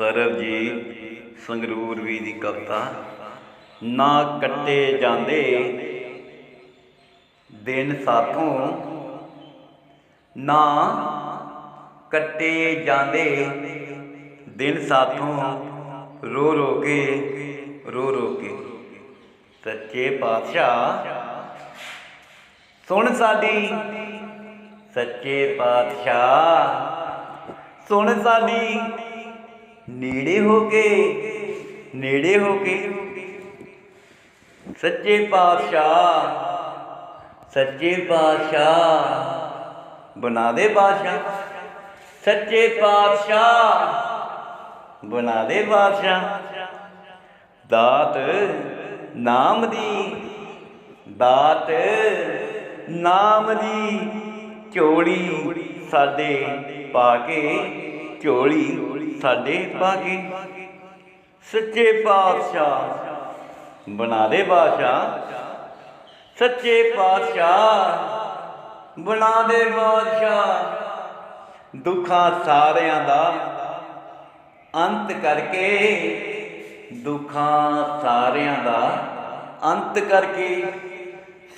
ਸਰਬਜੀਤ ਸੰਗਰੂਰ ਵੀ ਦੀ ਕਵਿਤਾ, ਨਾ ਕੱਟੇ ਜਾਂਦੇ, ਦਿਨ ਸਾਥੋਂ, ਨਾ ਕੱਟੇ ਜਾਂਦੇ, ਦਿਨ ਸਾਥੋਂ, ਰੋ ਰੋ ਕੇ, ਰੋ ਰੋ ਕੇ। ਸੱਚੇ ਪਾਤਸ਼ਾਹ, ਸੁਣ ਸਾਡੀ, ਸੱਚੇ ਪਾਤਸ਼ਾਹ, ਸੁਣ ਸਾਡੀ ਨੇੜੇ ਹੋ ਕੇ, ਨੇੜੇ ਹੋ ਕੇ। ਸੱਚੇ ਪਾਤਸ਼ਾਹ ਸੱਚੇ ਪਾਤਸ਼ਾਹ, ਬਣਾ ਦੇ ਬਾਦਸ਼ਾਹ। ਸੱਚੇ ਪਾਤਸ਼ਾਹ, ਬਣਾ ਦੇ ਬਾਦਸ਼ਾਹ। ਦਾਤ ਨਾਮ ਦੀ, ਦਾਤ ਨਾਮ ਦੀ ਝੋਲੀ ਸਾਡੇ ਪਾ ਕੇ ਝੋਲੀ ਸਾਡੇ ਪਾ ਸੱਚੇ ਪਾਤਸ਼ਾਹ ਬਣਾ ਦੇ ਬਾਦਸ਼ਾਹ। ਸੱਚੇ ਪਾਤਸ਼ਾਹ ਬਣਾ ਦੇ ਬਾਦਸ਼ਾਹ। ਦੁੱਖਾਂ ਸਾਰਿਆਂ ਦਾ ਅੰਤ ਕਰਕੇ, ਦੁੱਖਾਂ ਸਾਰਿਆਂ ਦਾ ਅੰਤ ਕਰਕੇ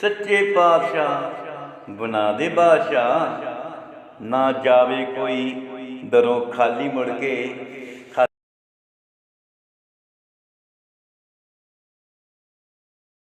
ਸੱਚੇ ਪਾਤਸ਼ਾਹ ਬਣਾ ਦੇ ਬਾਦਸ਼ਾਹ। ਨਾ ਜਾਵੇ ਕੋਈ ਦਰੋਂ ਖਾਲੀ ਮੁੜ ਕੇ